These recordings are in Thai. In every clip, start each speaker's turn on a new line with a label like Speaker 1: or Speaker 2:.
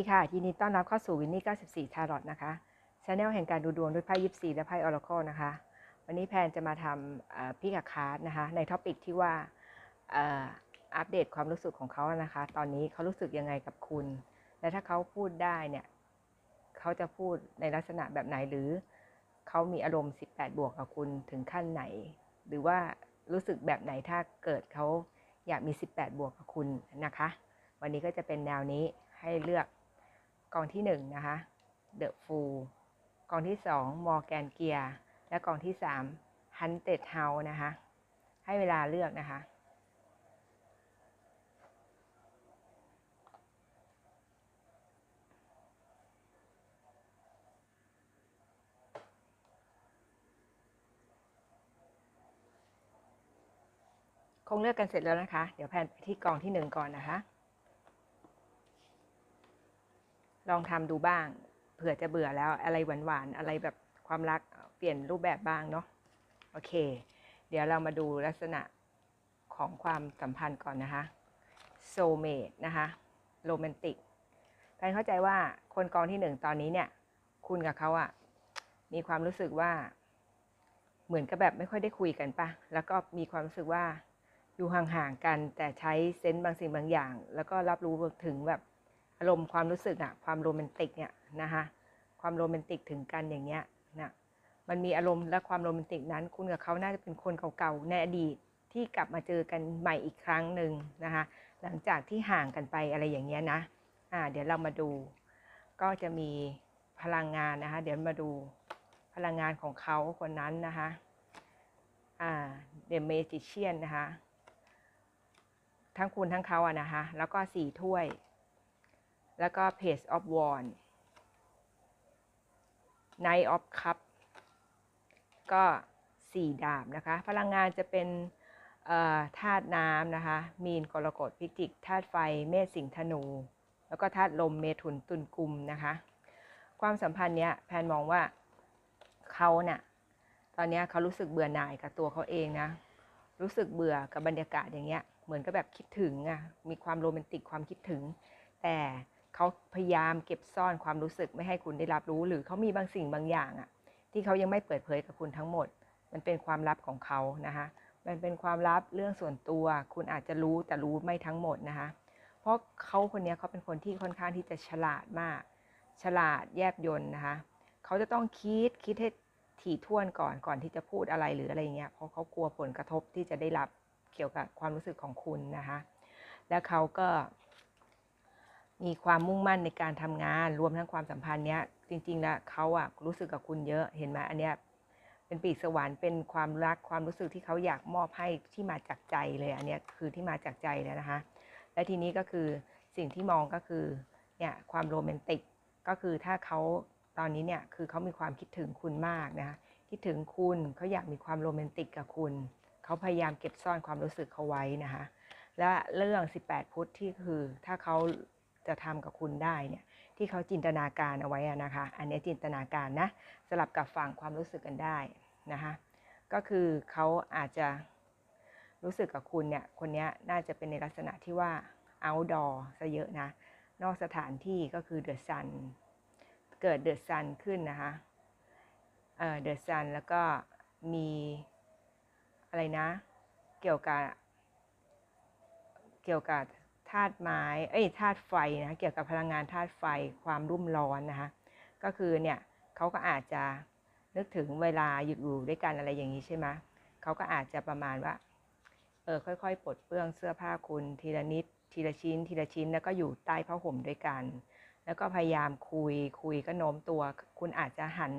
Speaker 1: ดีค่ะ ยินดีต้อนรับเข้าสู่วินนี่ 94 ทารอตนะคะชาแนลแห่งการดูดวงด้วยไพ่ยิปซีและไพ่ออร์ c คนะคะ วันนี้แพนจะมาทำพิกคาร์ดนะคะ ในท็อปิกที่ว่าอัปเดตความรู้สึกของเขานะคะ ตอนนี้เขารู้สึกยังไงกับคุณ และถ้าเขาพูดได้เนี่ย เขาจะพูดในลักษณะแบบไหนหรือ เขามีอารมณ์ 18 บวกกับคุณถึงขั้นไหน หรือว่ารู้สึกแบบไหนถ้าเกิดเขาอยากมี 18 บวกกับคุณนะคะ วันนี้ก็จะเป็นแนวนี้ให้เลือก กองที่1นนะคะ The Fool กองที่2 Morgan Gear และกองที่3 Hunted House นะคะ ให้เวลาเลือกนะคะ คงเลือกกันเสร็จแล้วนะคะ เดี๋ยวแพนไปที่กองที่หนึ่งก่อนนะคะ ลองทำดูบ้าง เผื่อจะเบื่อแล้วอะไรหวานๆอะไรแบบความรักเปลี่ยนรูปแบบบ้างเนาะโอเค เดี๋ยวเรามาดูลักษณะของความสัมพันธ์ก่อนนะคะโซเมตนะคะโรแมนติกแพนเข้าใจว่าคนกองที่หนึ่งตอนนี้เนี่ย คุณกับเขาอะมีความรู้สึกว่า เหมือนกับแบบไม่ค่อยได้คุยกันปะแล้วก็มีความรู้สึกว่าอยู่ห่างๆกันแต่ใช้เซนต์บางสิ่งบางอย่าง แล้วก็รับรู้ถึงแบบ อารมณ์ความรู้สึกอะความโรแมนติกเนี่ยนะคะความโรแมนติกถึงกันอย่างเงี้ยนะมันมีอารมณ์และความโรแมนติกนั้น คุณกับเขาน่าจะเป็นคนเก่าๆในอดีตที่กลับมาเจอกันใหม่อีกครั้งหนึ่งนะคะหลังจากที่ห่างกันไปอะไรอย่างเงี้ยนะอ่าเดี๋ยวเรามาดู ก็จะมีพลังงานนะคะ เดี๋ยวมาดูพลังงานของเขาคนนั้นนะคะอ่าเดอะเมจิเชียนนะคะ ทั้งคุณทั้งเขาอะนะคะ แล้วก็สี่ถ้วย แล้วก็ Page of Wand Knight of Cup ก็สี่ดาบนะคะ พลังงานจะเป็นธาตุน้ำนะคะ มีนกรกฎพิจิกธาตุไฟเมษสิงธนู แล้วก็ธาตุลมเมถุนตุลกุมนะคะ ความสัมพันธ์เนี้ยแพนมองว่าเขาเนะ่ยตอนนี้เขารู้สึกเบื่อหน่ายกับตัวเขาเองนะ รู้สึกเบื่อกับบรรยากาศอย่างเงี้ย เหมือนกับแบบคิดถึงอะ่ะ มีความโรแมนติกความคิดถึง แต่ เขาพยายามเก็บซ่อนความรู้สึกไม่ให้คุณได้รับรู้ หรือเขามีบางสิ่งบางอย่างอะที่เขายังไม่เปิดเผยกับคุณทั้งหมด มันเป็นความลับของเขานะคะมันเป็นความลับเรื่องส่วนตัว คุณอาจจะรู้แต่รู้ไม่ทั้งหมดนะคะ เพราะเขาคนนี้เขาเป็นคนที่ค่อนข้างที่จะฉลาดมาก ฉลาดแยบยนนะคะเขาจะต้องคิดคิดให้ถี่ถ้วนก่อนก่อนที่จะพูดอะไรหรืออะไรเงี้ยเพราะเขากลัวผลกระทบที่จะได้รับเกี่ยวกับความรู้สึกของคุณนะคะ แล้วเขาก็ มีความมุ่งมั่นในการทำงานรวมทั้งความสัมพันธ์เนี้ย จริงๆแล้วเขาอะรู้สึกกับคุณเยอะเห็นไหมอันเนี้ยเป็นปีกสวรรค์เป็นความรักความรู้สึกที่เขาอยากมอบให้ที่มาจากใจเลยอันเนี้ยคือที่มาจากใจเลยนะคะ และทีนี้ก็คือสิ่งที่มองก็คือเนี่ยความโรแมนติกก็คือถ้าเขาตอนนี้เนี่ยคือเขามีความคิดถึงคุณมากนะคะคิดถึงคุณเขาอยากมีความโรแมนติกกับคุณเขาพยายามเก็บซ่อนความรู้สึกเขาไว้นะคะและเรื่อง 18 พุทธที่คือถ้าเขา จะทำกับคุณได้เนี่ยที่เขาจินตนาการเอาไว้นะคะ อันนี้จินตนาการนะสลับกับฝั่งความรู้สึกกันได้นะคะก็คือเขาอาจจะรู้สึกกับคุณเนี่ยคนนี้น่าจะเป็นในลักษณะที่ว่า outdoor ซะเยอะนะ นอกสถานที่ก็คือเดือะซันเกิดเดือะซันขึ้นนะคะเเดอะซันแล้วก็มีอะไรนะ เกี่ยวกับเกี่ยวกับ ธาตุไม้เอ้ยธาตุไฟนะเกี่ยวกับพลังงานธาตุไฟความรุ่มร้อนนะคะก็คือเนี่ยเขาก็อาจจะนึกถึงเวลาหยุดอยู่ด้วยกันอะไรอย่างนี้ใช่ไหมเขาก็อาจจะประมาณว่าเออค่อยๆปลดเปลื้องเสื้อผ้าคุณทีละนิดทีละชิ้น ทีละชิ้นแล้วก็อยู่ใต้ผ้าห่มด้วยกัน แล้วก็พยายามคุยคุยก็โน้มตัว คุณอาจจะหัน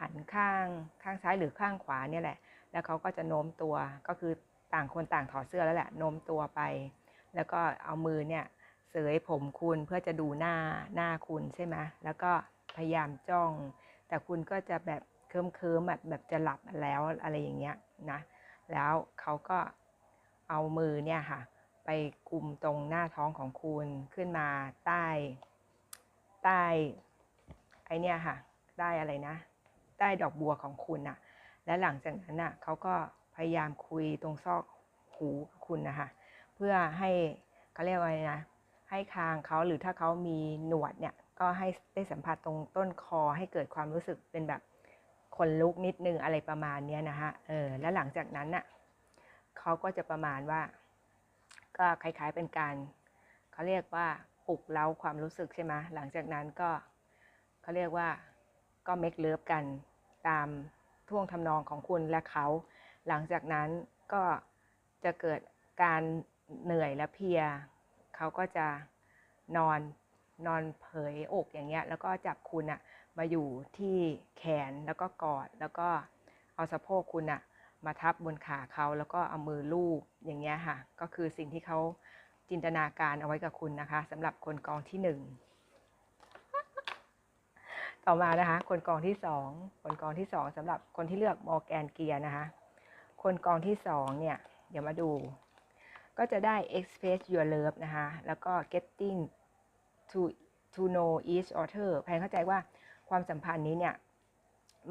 Speaker 1: หันข้างข้างซ้ายหรือข้างขวาเนี่ยแหละ แล้วเขาก็จะโน้มตัวก็คือต่างคนต่างถอดเสื้อแล้วแหละโน้มตัวไป แล้วก็เอามือเนี่ยเสยผมคุณเพื่อจะดูหน้าหน้าคุณใช่ไหมแล้วก็พยายามจ้อง แต่คุณก็จะแบบเคิมเคิมแบบแบบจะหลับแล้วอะไรอย่างเงี้ยนะแล้วเขาก็เอามือเนี่ยค่ะ ไปกลุ่มตรงหน้าท้องของคุณขึ้นมาใต้ใต้ไอเนี่ยค่ะใต้อะไรนะใต้ดอกบัวของคุณน่ะ และหลังจากนั้นน่ะเขาก็พยายามคุยตรงซอกหูคุณนะคะ เพื่อให้เขาเรียกว่าไงนะให้คางเขาหรือถ้าเขามีหนวดเนี่ยก็ให้ได้สัมผัสตรงต้นคอให้เกิดความรู้สึกเป็นแบบขนลุกนิดนึงอะไรประมาณนี้นะฮะเออแล้วหลังจากนั้นน่ะเขาก็จะประมาณว่า ก็คล้าย ๆเป็นการเขาเรียกว่าปลุกเล้าความรู้สึกใช่ไหมหลังจากนั้นก็เขาเรียกว่าก็เมคเลิฟกันตามท่วงทำนองของคุณและเขา หลังจากนั้นก็จะเกิดการ เหนื่อยและเพลียเขาก็จะนอนนอนเผยอกอย่างเงี้ย แล้วก็จับคุณอะมาอยู่ที่แขนแล้วก็กอดแล้วก็เอาสะโพกคุณอะมาทับบนขาเขาแล้วก็เอามือลูบอย่างเงี้ยค่ะ ก็คือสิ่งที่เขาจินตนาการเอาไว้กับคุณนะคะสำหรับคนกองที่หนึ่งต่อมานะคะ คนกองที่สองคนกองที่สองสำหรับคนที่เลือกมอร์แกนเกียร์นะคะ คนกองที่สองเนี่ย เดี๋ยวมาดู ก็จะได้ express your love นะคะ แล้วก็ getting to to know each other แพนเข้าใจว่าความสัมพันธ์นี้เนี่ย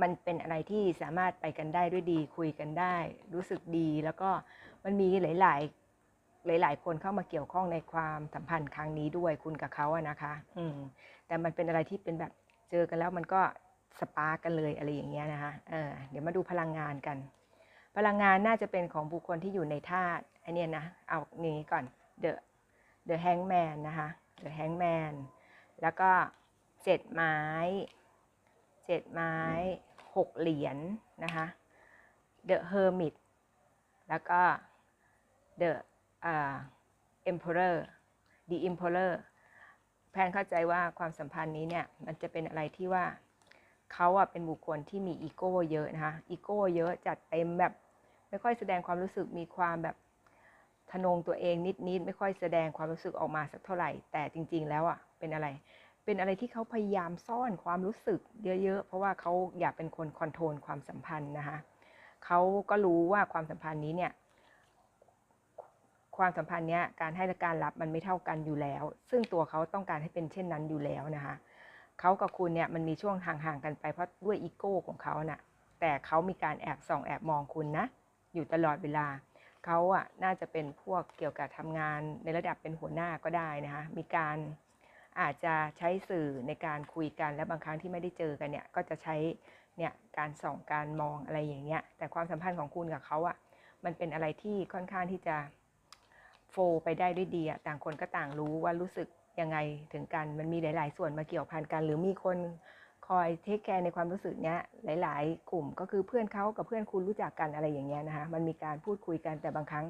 Speaker 1: มันเป็นอะไรที่สามารถไปกันได้ด้วยดี คุยกันได้ รู้สึกดี แล้วก็มันมีหลาย ๆหลาย ๆ คนเข้ามาเกี่ยวข้องในความสัมพันธ์ครั้งนี้ด้วยคุณกับเขาอะนะคะ อืม แต่มันเป็นอะไรที่เป็นแบบเจอกันแล้วมันก็สปาร์กกันเลยอะไรอย่างเงี้ยนะคะ เออ เดี๋ยวมาดูพลังงานกัน พลังงานน่าจะเป็นของบุคคลที่อยู่ในธาตุไอเนี้ยนะ เอานี้ก่อน the the hangman นะคะ the hangman แล้วก็เจ็ดไม้เจ็ดไม้หกเหรียญนนะคะ the hermit แล้วก็ the uh, emperor the emperor แพนเข้าใจว่าความสัมพันธ์นี้เนี่ย มันจะเป็นอะไรที่ว่าเขาอะเป็นบุคคลที่มีอีโก้เยอะนะคะ อีโก้เยอะจัดเต็มแบบ ไม่ค่อยแสดงความรู้สึกมีความแบบ นงตัวเองนิดๆไม่ค่อยแสดงความรู้สึกออกมาสักเท่าไหร่ แต่จริง ๆ แล้วอะเป็นอะไร เป็นอะไรที่เขาพยายามซ่อนความรู้สึกเยอะๆ เพราะว่าเขาอยากเป็นคนคอนโทรลความสัมพันธ์นะคะเขาก็รู้ว่าความสัมพันธ์นี้เนี่ยความสัมพันธ์เนี้ยการให้และการรับมันไม่เท่ากันอยู่แล้ว ซึ่งตัวเขาต้องการให้เป็นเช่นนั้นอยู่แล้วนะคะเขากับคุณเนี่ยมันมีช่วงห่างๆกันไปเพราะด้วยอีโก้ของเขาน่ะแต่เขามีการแอบส่องแอบมองคุณนะ อยู่ตลอดเวลา เขาอะน่าจะเป็นพวกเกี่ยวกับทำงานในระดับเป็นหัวหน้าก็ได้นะคะมีการอาจจะใช้สื่อในการคุยกันและบางครั้งที่ไม่ได้เจอกันเนี่ยก็จะใช้เนี่ยการส่องการมองอะไรอย่างเงี้ยแต่ความสัมพันธ์ของคุณกับเขาอะมันเป็นอะไรที่ค่อนข้างที่จะโฟไปได้ด้วยดีอะต่างคนก็ต่างรู้ว่ารู้สึกยังไงถึงกันมันมีหลาย ๆ ส่วนมาเกี่ยวพันกัน หรือมีคน คอยเทคแคร์ในความรู้สึกเนี้ยหลาย ๆ กลุ่มก็คือเพื่อนเขากับเพื่อนคุณรู้จักกันอะไรอย่างเงี้ยนะคะมันมีการพูดคุยกันแต่บางครั้ง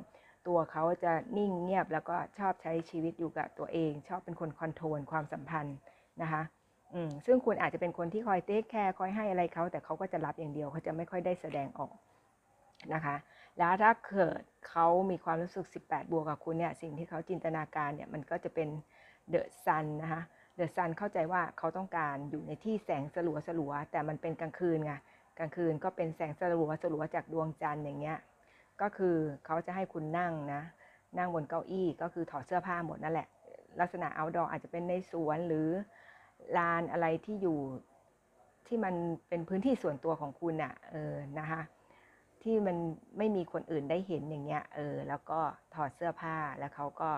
Speaker 1: ตัวเขาจะนิ่งเงียบแล้วก็ชอบใช้ชีวิตอยู่กับตัวเอง ชอบเป็นคนคอนโทรลความสัมพันธ์นะคะอืมซึ่งคุณอาจจะเป็นคนที่คอยเทคแคร์คอยให้อะไรเขาแต่เขาก็จะรับอย่างเดียวเขาจะไม่ค่อยได้แสดงออกนะคะ แล้วถ้าเกิดเขามีความรู้สึก 18 บวกกับคุณเนี่ยสิ่งที่เขาจินตนาการเนี่ยมันก็จะเป็นเดอะซันนะคะ เดอะซันเข้าใจว่าเขาต้องการอยู่ในที่แสงสลัวสลัวแต่มันเป็นกลางคืนไงกลางคืนก็เป็นแสงสลัวสลัวจากดวงจันทร์อย่างเงี้ยก็คือเขาจะให้คุณนั่งนะ นั่งบนเก้าอี้ก็คือถอดเสื้อผ้าหมดนั่นแหละ ลักษณะ outdoor อาจจะเป็นในสวนหรือลานอะไรที่อยู่ที่มันเป็นพื้นที่ส่วนตัวของคุณอะ่ะเออนะคะที่มันไม่มีคนอื่นได้เห็นอย่างเงี้ยเออแล้วก็ถอดเสื้อผ้าแล้วเขาก็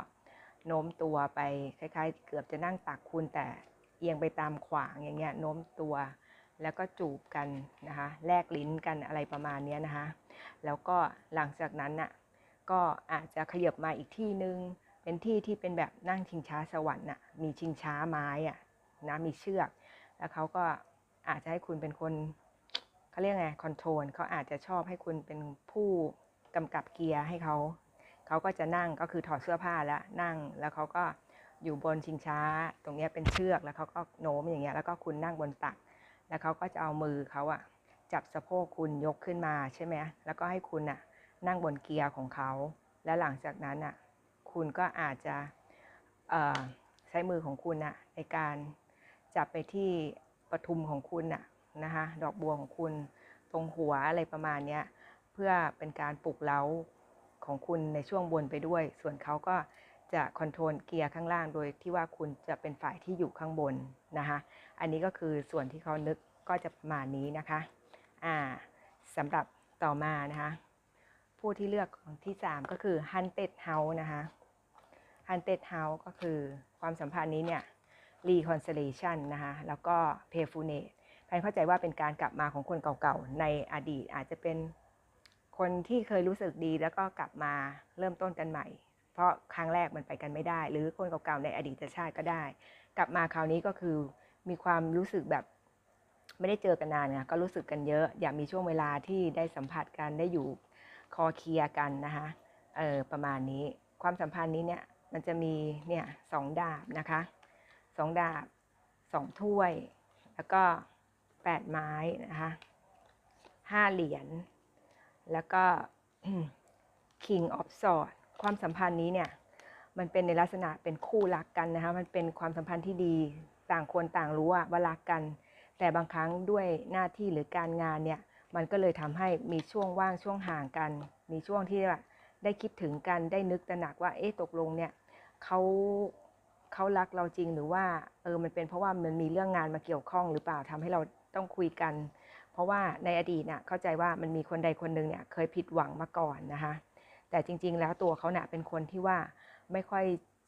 Speaker 1: โน้มตัวไปคล้ายๆ เกือบจะนั่งตักคุณแต่เอียงไปตามขวางอย่างเงี้ยโน้มตัว แล้วก็จูบกันนะคะแลกลิ้นกันอะไรประมาณนี้นะคะแล้วก็หลังจากนั้นน่ะก็อาจจะขยับมาอีกที่นึง เป็นที่ที่เป็นแบบนั่งชิงช้าสวรรค์น่ะมีชิงช้าไม้อะนะมีเชือก แล้วเขาก็อาจจะให้คุณเป็นคนเขาเรียกไงคอนโทรลเขาอาจจะชอบให้คุณเป็นผู้กำกับเกียร์ให้เขา เขาก็จะนั่งก็คือถอดเสื้อผ้าแล้วนั่งแล้วเขาก็อยู่บนชิงช้า ตรงนี้เป็นเชือกแล้วเขาก็โน้มอย่างเงี้ยแล้วก็คุณนั่งบนตัก แล้วเขาก็จะเอามือเขาอะจับสะโพกคุณยกขึ้นมาใช่ไหมแล้วก็ให้คุณน่ะนั่งบนเกียร์ของเขา และหลังจากนั้นน่ะคุณก็อาจจะใช้มือของคุณน่ะในการจับไปที่ปทุมของคุณน่ะนะคะดอกบัวของคุณตรงหัวอะไรประมาณนี้เพื่อเป็นการปลุกเล้า ของคุณในช่วงบนไปด้วย ส่วนเขาก็จะคอนโทรลเกียร์ข้างล่าง โดยที่ว่าคุณจะเป็นฝ่ายที่อยู่ข้างบนนะคะอันนี้ก็คือส่วนที่เขานึกก็จะประมาณนี้นะคะอ่าสำหรับต่อมานะคะผู้ที่เลือกของที่ 3 ก็คือ Hunted House นะคะ Hunted house ก็คือความสัมพันธ์นี้เนี่ย reconciliation นะคะแล้วก็ p a y f u l n e s s แพนเข้าใจว่าเป็นการกลับมาของคนเก่าๆ ในอดีตอาจจะเป็น คนที่เคยรู้สึกดีแล้วก็กลับมาเริ่มต้นกันใหม่ เพราะครั้งแรกมันไปกันไม่ได้ หรือคนเก่าๆในอดีตชาติก็ได้ กลับมาคราวนี้ก็คือมีความรู้สึกแบบไม่ได้เจอกันนานไงก็รู้สึกกันเยอะ อยากมีช่วงเวลาที่ได้สัมผัสกันได้อยู่คอเคลีย์กันนะคะเออประมาณนี้ความสัมพันธ์นี้เนี่ยมันจะมีเนี่ยสองดาบนะคะสองดาบสองถ้วย แล้วก็แปดไม้นะคะห้าเหรียญ แล้วก็ King of Swords ความสัมพันธ์นี้เนี่ย มันเป็นในลักษณะเป็นคู่รักกันนะคะ มันเป็นความสัมพันธ์ที่ดี ต่างคนต่างรู้ว่าว่ารักกัน แต่บางครั้งด้วยหน้าที่หรือการงานเนี่ย มันก็เลยทำให้มีช่วงว่างช่วงห่างกัน มีช่วงที่ได้คิดถึงกัน ได้นึกตระหนักว่า เอ๊ะ ตกลงเนี่ยเขาเขารักเราจริงหรือว่า เออ มันเป็นเพราะว่ามันมีเรื่องงานมาเกี่ยวข้องหรือเปล่าทำให้เราต้องคุยกัน เพราะว่าในอดีตเนี่ยเข้าใจว่ามันมีคนใดคนหนึ่งเนี่ยเคยผิดหวังมาก่อนนะคะ แต่จริง ๆ แล้วตัวเขาเนี่ยเป็นคนที่ว่าไม่ค่อย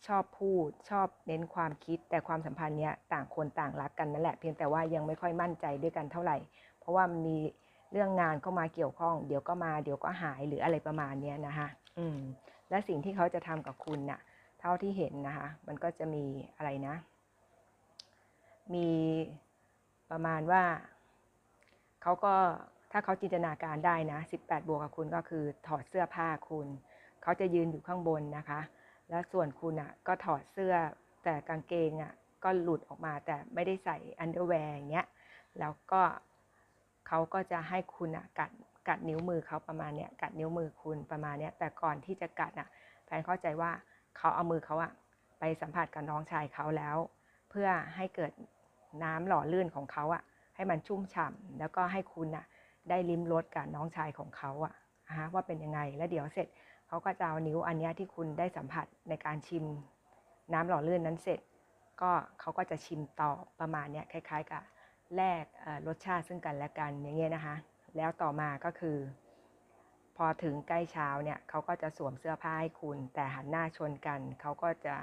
Speaker 1: ชอบพูดชอบเน้นความคิด แต่ความสัมพันธ์เนี้ยต่างคนต่างรักกันนั่นแหละเพียงแต่ว่ายังไม่ค่อยมั่นใจด้วยกันเท่าไหร่ เพราะว่ามันมีเรื่องงานเข้ามาเกี่ยวข้อง เดี๋ยวก็มาเดี๋ยวก็หายหรืออะไรประมาณเนี้ยนะคะอืมและสิ่งที่เขาจะทำกับคุณน่ะเท่าที่เห็นนะคะ มันก็จะมีอะไรนะ มีประมาณว่า เขาก็ถ้าเขาจินตนาการได้นะ18 บวกกับคุณก็คือถอดเสื้อผ้าคุณ เขาจะยืนอยู่ข้างบนนะคะ แล้วส่วนคุณอะก็ถอดเสื้อแต่กางเกงอะก็หลุดออกมาแต่ไม่ได้ใส่อันเดอร์แวร์อย่างเงี้ย แล้วก็เขาก็จะให้คุณอะกัดกัดนิ้วมือเขาประมาณเนี้ยกัดนิ้วมือคุณประมาณเนี้ยแต่ก่อนที่จะกัดอะแฟนเข้าใจว่าเขาเอามือเขาอะไปสัมผัสกับน้องชายเขาแล้ว เพื่อให้เกิดน้ำหล่อลื่นของเขาอะ ให้มันชุ่มฉ่ำแล้วก็ให้คุณอะได้ลิ้มรสกับน้องชายของเขาอะฮะว่าเป็นยังไงแล้วเดี๋ยวเสร็จเขาก็จะเอานิ้วอันนี้ที่คุณได้สัมผัสในการชิมน้ำหล่อลื่นนั้นเสร็จ ก็เขาก็จะชิมต่อประมาณเนี้ยคล้าย ๆ กับแลกรสชาติซึ่งกันและกันอย่างเงี้ยนะคะ แล้วต่อมาก็คือ พอถึงใกล้เช้าเนี่ยเขาก็จะสวมเสื้อผ้าให้คุณ แต่หันหน้าชนกันเขาก็จะ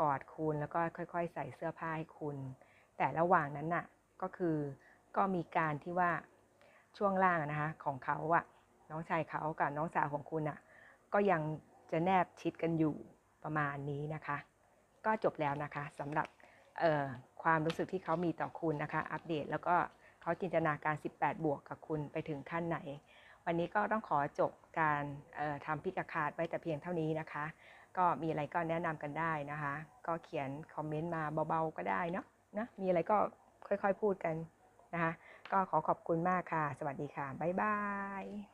Speaker 1: กอดคุณแล้วก็ค่อย ๆ ใส่เสื้อผ้าให้คุณ แต่ระหว่างนั้นน่ะก็คือ ก็มีการที่ว่าช่วงล่างนะคะของเขาอะน้องชายเขากับน้องสาวของคุณอะก็ยังจะแนบชิดกันอยู่ประมาณนี้นะคะ ก็จบแล้วนะคะสำหรับความรู้สึกที่เขามีต่อคุณนะคะ อัปเดตแล้วก็เขาจินตนาการ 18 บวกกับคุณไปถึงขั้นไหน วันนี้ก็ต้องขอจบการทำพิกาคาดไว้แต่เพียงเท่านี้นะคะ ก็มีอะไรก็แนะนำกันได้นะคะ ก็เขียนคอมเมนต์มาเบาๆก็ได้เนาะนะมีอะไรก็ค่อยๆพูดกัน นะคะ ก็ขอขอบคุณมากค่ะ สวัสดีค่ะ บ๊ายบาย